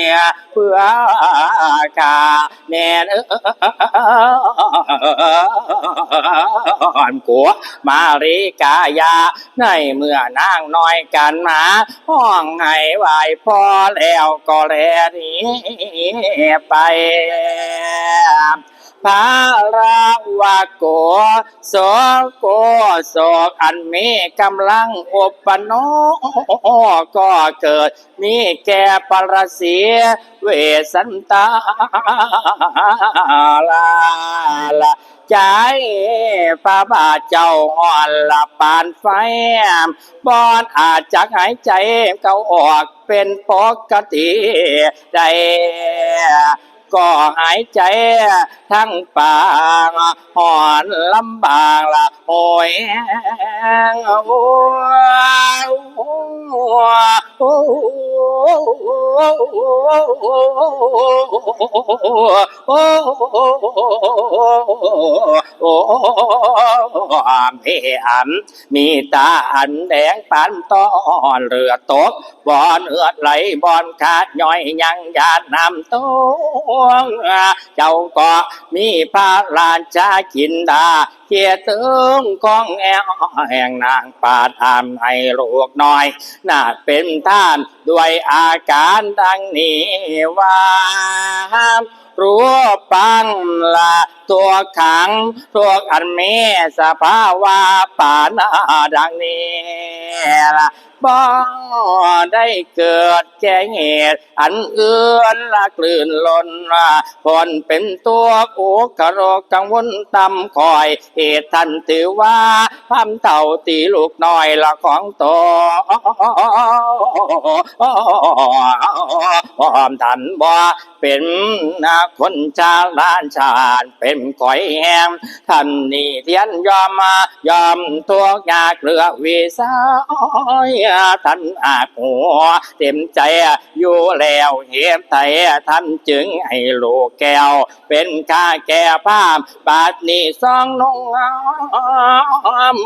เนี่ยเพื่อกาแม่เอ้อนกัวมาริกายา ในเมื่อนางน้อยกันมาห้องให้ไหวพอแล้วก็แลนี้ไป พระราวาโกโสโกโศกอันมีกำลังอุปโนก็เกิด มีแก่ปรสีเวสันตาลาลาใจพระบาทเจ้าอ่อนละปานไฟบอนอาจจะหายใจเขาออกเป็นปกติได้ ก็หายใจทั้งปางหอนลำบากละโอยโอ้โอ้เพียนมีตาอันแดงปันตอนเรือตกบอนเอือดไหลบอนขาดย่อยยังยาดน้ำต้ง เจ้าก็มีพระราชากินดาเกียรติถึงกองแอวแห่งนางปาทามให้ลูกน้อย น่าเป็นท่าน ด้วยอาการดังนี้ว่ารู้ปังละตัวขังตัวอันเมสภาวะปานาดังนี้ละบ่ได้เกิดแก่เหตุ อันเอื้อนละกลื่นลนละผลเป็นตัวอุกโรกังวลตำคอย เหตุท่านถือว่าพามเต่าตีลูกน้อยละของโตวพร้อมทันบ่เป็นนาคนชาลานชาญเป็นก้อยแหมท่านนี่เทียนยอมมายอมตัวยาเกเรือวิสายท่านอาหัวเต็มใจอยู่แล้วเหตุไทยท่านจึงให้ลูกแก้ว เป็นข้าแก่ภาพบาดนี้ซองนง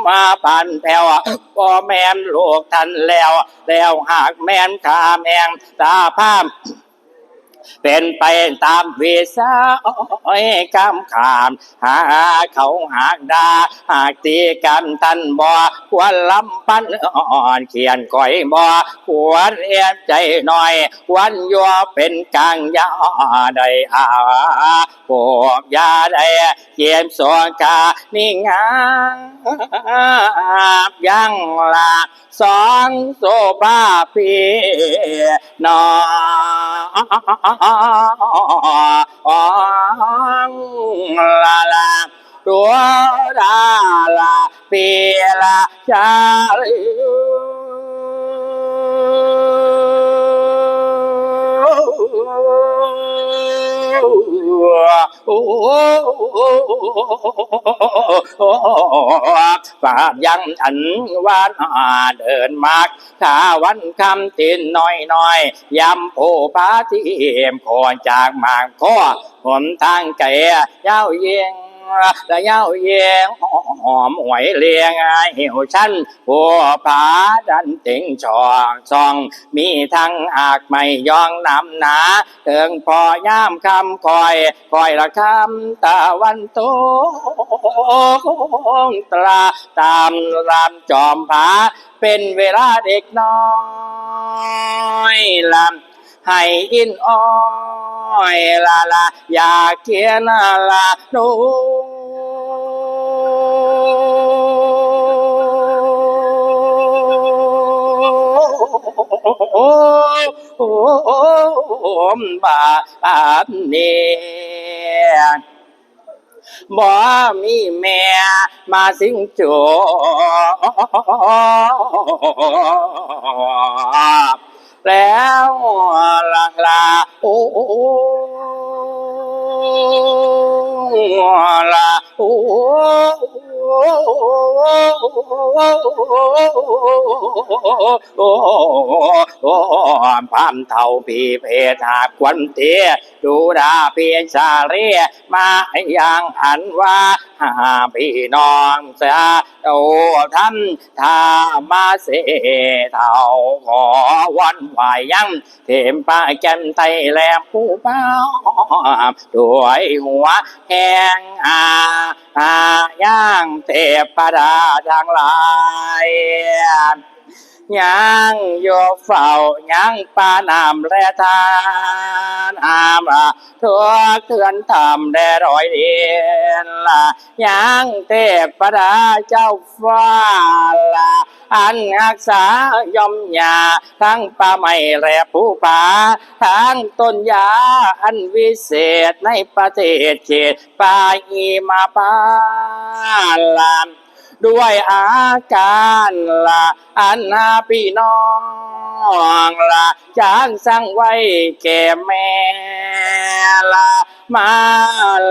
มาปันแผ่วพ่อแม่นลูกท่านแล้ว แล้วหากแม่นขาแมงตาภาพ เป็นไปตามวิสาอ้อยกำขาม หาเขาหากดาหากตีกันทันบ่ควรลำปันอ่อนเขียนก่อยบ่ควรเอียนใจหน่อย วันยัวเป็นกลางยาได้อาพวกยาได้เยี่ยมสวงกานี่งามยังละสองโซภาพีนอลาลาตัวดาลาเปียลาชาลิโอ้ปาบยังอันวานอาเดินมากถ้าวันคำตินน้อยน้อยยำผู้พาทีมคอจากมางข้อหนทางแก่ยาวเยียง และยาเยียงหอมหวยเลียงเหี่ยวชั้นหัวผาดันติงชองซอง มีทั้งอากไม่ยองนำหนาเถิงพอย่ามคำคอยคอยละคำตะวันตกตราตามรามจอมผาเป็นเวลาเด็กน้อยลำ ให้อินอ้อยลาลาอยากเขียนลาหนูโอ้โอ้บาปเนี่บ่มีแม่มาสิงโจบแล้ว ลาลาโอ้ลาโอ้โอ้ พันเท่าปีเพศหากควันเตียดูดาเพียชาเรียมาอย่างอันว่าหาพี่น้องเสียโอ้ท่านถ้ามาเสเท่าขอวันไหวยังเทมปาแกนไตแหลมผู้เป้าด้วยหัวแหงอาอาย่างเทพประดาทั้งหลาย ยังโยเฝ้ายังปานามและทานอามละทั่วเถือนทำแด่รอยเดียนละยังเทพดาเจ้าฟ้าละอันรักษายอมยาทั้งป่าไม้และผู้ป่าทั้งต้นยาอันวิเศษในประเทศเขตป่าอีมาปาลาม ด้วยอาการละอันนาพี่น้องละจางสั่งไว้แก่แม่ละมา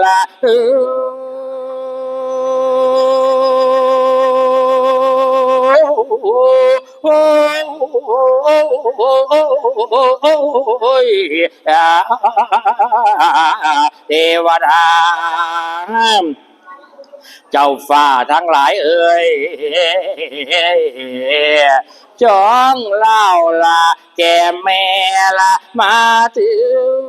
ละเออเทวดา เจ้าฟ้าทั้งหลายเอ่ยจองเล่าละแก่แม่ละมาถึง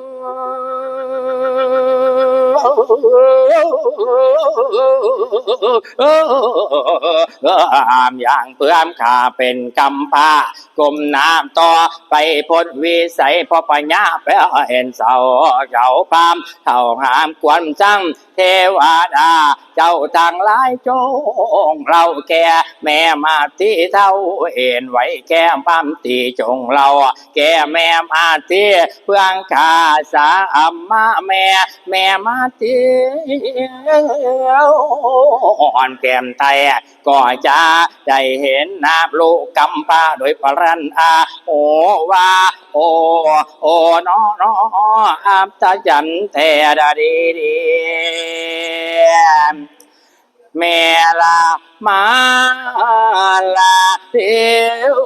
อามอย่างเพื่อมข้าเป็นกำพากลมน้ำต่อไปพ้นวิสัยพอปัญญาไปเห็นเสาเจ้าพามเท่าหามกวนจังเทวดา เจ้าต่างหลายจง เราแก่แม่มาที่เท่าเอ็นไว้แก้มพัมตีจงเรา แก่แม่มาที่เพื่องขาสาอัมมาแม่ แม่มาที่อ่อนแก้มไตก็จะได้เห็นนาบลูกกำปาโดยปรันอาโอวาโอโอนอนออาตาจันเทดาดีดีเมลามาลาเทว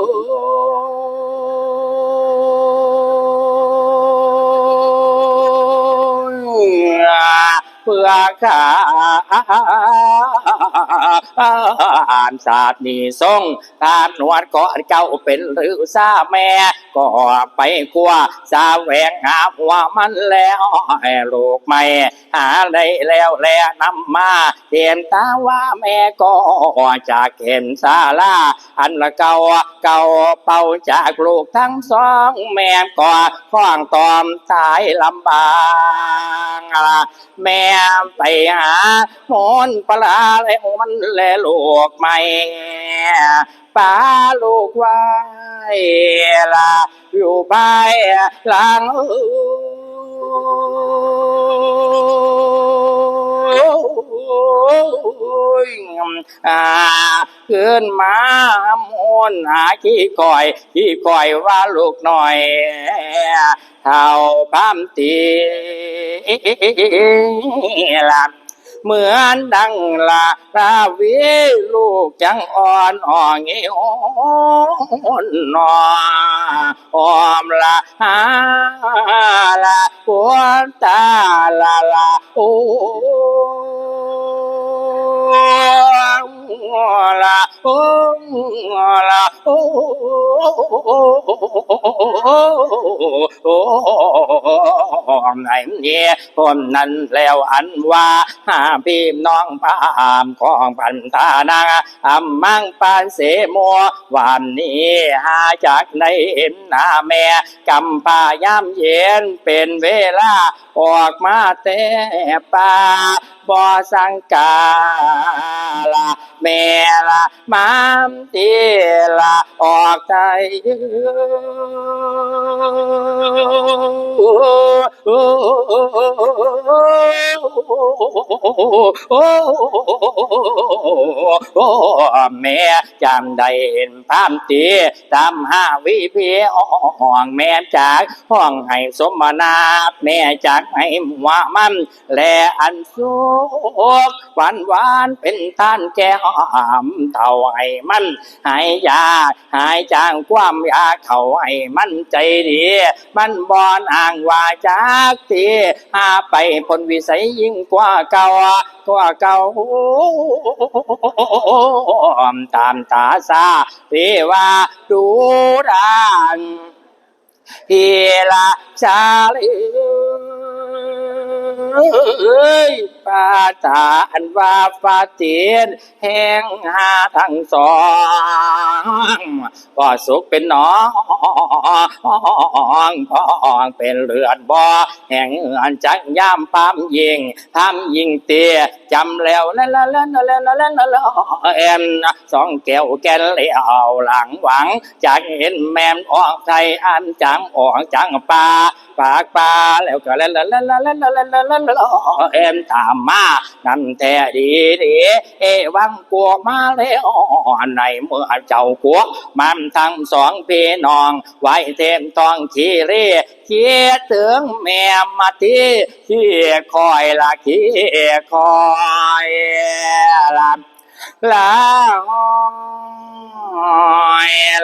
เพื่อข้า อ่านศาสตร์นี่ทรงทานหนวดก็เจ้าเป็นหรือซาแม่ก็ไปกลัวสาแหวงหาหัวมันแล้วให้ลูกไม่หาได้แล้วแลนำมาเห็นตาว่าแม่ก็จากเห็นซาลาอันละเก่าเก่าเป่าจากลูกทั้งสองแม่ก็ฟ้องตอมตายลำบากแม่ไปหาหมอนปลาแล้วมันแลลูกไม่ป้าลูกไว้ละอยู่ภายหลังอ่าขึ้นมามวนหาขี้ก่อยขี้ก่อยว่าลูกหน่อยเท่าพามตีลับ เหมือนดังลาลาวีลูกจังอ่อนอ่อนเงี้ยอ่อนนอออมละฮาละปวดตาละละโอ้ ละโอ้ละโอ้โอ้ไหนเนี่ยคนนั้นแล้วอันว่าหาพี่น้องพามของพันธานาอัมมังปานเสมัววันนี้หาจากในเห็นหน้าแม่กำปายามเย็นเป็นเวลาออกมาแต่ป่า บ่สังกาลา แม่ละมามตีละออกใจแม่จำได้เห็นภาพตีตามห้าวิเพียห้องแม่จากห้องให้สมนาแม่จากให้หัวมัน และอันสุกหวานหวานเป็นท่านแก้หอมเต่าให้มัน หายยา หายจางความยาเขาให้มันใจดี มันบอนอ่างว่าจากทีหาไปผลวิสัยยิ่งกว่าเก่ากว่าเก่าตามตาซาเรว่าดูดานฮีละชาลีเอ้ย ปาจาอันว่าฟาเจียนแห่งหาทั้งสองก็สุขเป็นหนองพองเป็นเลือดบ่แห่งอันจักย่ำปั๊มยิงทำยิงเตี้ยจำแล้วนั่นละเล้วแล้วแล้วแล้วเอ็มสองแก้วแก้วเลี้ยวหลังหวังจากเห็นแมมออกไทยอันจังออกจังปลาปากปลาแล้วก็เล่นละเล่นละเล่นละเล่นละเล่นละเอ็มตามมานั่นแท้ดีดีเอวังกลัวมาแล้วในเมื่อเจ้ากลัวมันทั้งสองพี่น้อง ไว้เทมต้องขี้เรีเคียดถึงแม่มาที่ที่คอยละขี้คอยละละ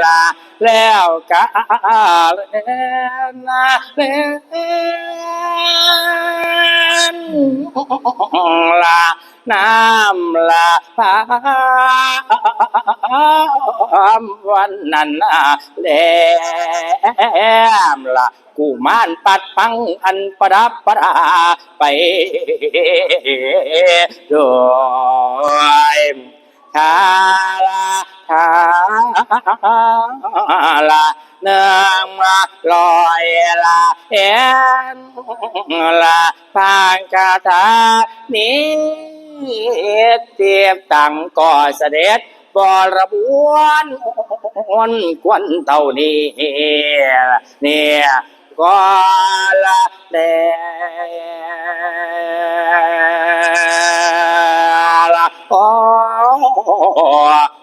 ละแล้วกาเลนะเล นละน้ำละพามวันนั้นนะแลมละกูมานปัดพังอันประดับประดาไปด้วยคาลาคาลาเนืองมาลอยลาเอ็น ลาพางคาถานี้เทียบตังก่อเสด็จบรบวนวนกวนเต่านี้เนี่ยก็ละแดละโอ้โอ้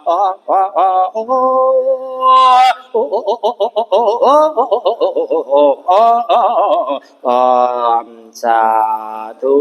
โอ้โอ้ สาธุ